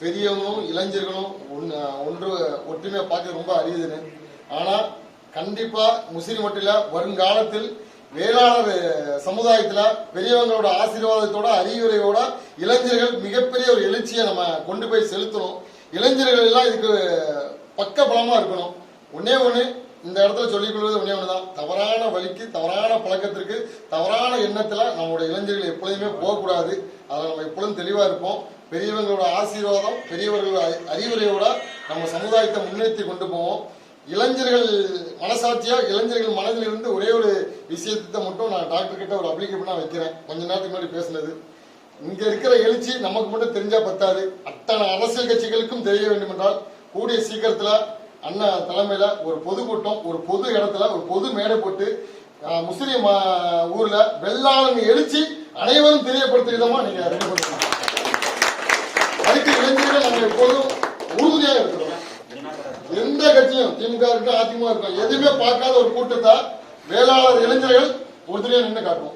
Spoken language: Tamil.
பெரியவங்களும் இளைஞர்களும் ஒன்று ஒன்று பார்க்க ரொம்ப அரியுதுன்னு. ஆனா கண்டிப்பா முஸ்லீம் மட்டும் வருங்காலத்தில் வேளாளர் சமுதாயத்துல பெரியவங்களோட ஆசீர்வாதத்தோட அறிவுரையோட இளைஞர்கள் மிகப்பெரிய ஒரு எழுச்சியை நம்ம கொண்டு போய் செலுத்தணும். இளைஞர்கள் எல்லாம் இதுக்கு பக்க பலமா இருக்கணும். ஒன்னே ஒண்ணு இந்த இடத்துல சொல்லிக் கொள்வது ஒன்னே ஒண்ணுதான். தவறான வழிக்கு தவறான பழக்கத்திற்கு தவறான எண்ணத்துல நம்மளோட இளைஞர்கள் எப்பொழுதுமே போகக்கூடாது. அதில் நம்ம எப்பொழுதும் தெளிவா இருப்போம். பெரியவங்களோட ஆசீர்வாதம் பெரியவர்களோட அறி- அறிவுரையோட நம்ம சமுதாயத்தை முன்னேற்றி கொண்டு போவோம். இளைஞர்கள் மனசாட்சியா இளைஞர்கள் மனதில் இருந்து ஒரே ஒரு விஷயத்தை மட்டும் நான் டாக்டர் கிட்ட ஒரு அப்ளிகேஷனா வைக்கிறேன். கொஞ்ச நேரத்துக்கு முன்னாடி பேசுனது. இங்க இருக்கிற எழுச்சி நமக்கு மட்டும் தெரிஞ்சா பத்தாது. அத்தனை அரசியல் கட்சிகளுக்கும் தெரிய வேண்டும் என்றால் கூடிய சீக்கிரத்துல அண்ணா தலைமையில ஒரு பொதுக்கூட்டம் ஒரு பொது இடத்துல ஒரு பொது மேடை போட்டு முஸ்லிம் ஊர்ல வெள்ளாளன் எழுச்சி அனைவரும் தெரியப்படுத்தும் விதமா நீங்க ரெடி பண்ணுங்க இளைஞர்கள் எப்போதும் உறுதியாக இருக்கிறோம் எந்த கட்சியும் திமுக இருக்கட்டும் அதிமுக இருக்கட்டும் எதுவுமே பார்க்காத ஒரு கூட்டத்தை வேளாளர் இளைஞர்கள் உறுதியாக நின்று காட்டுவோம்.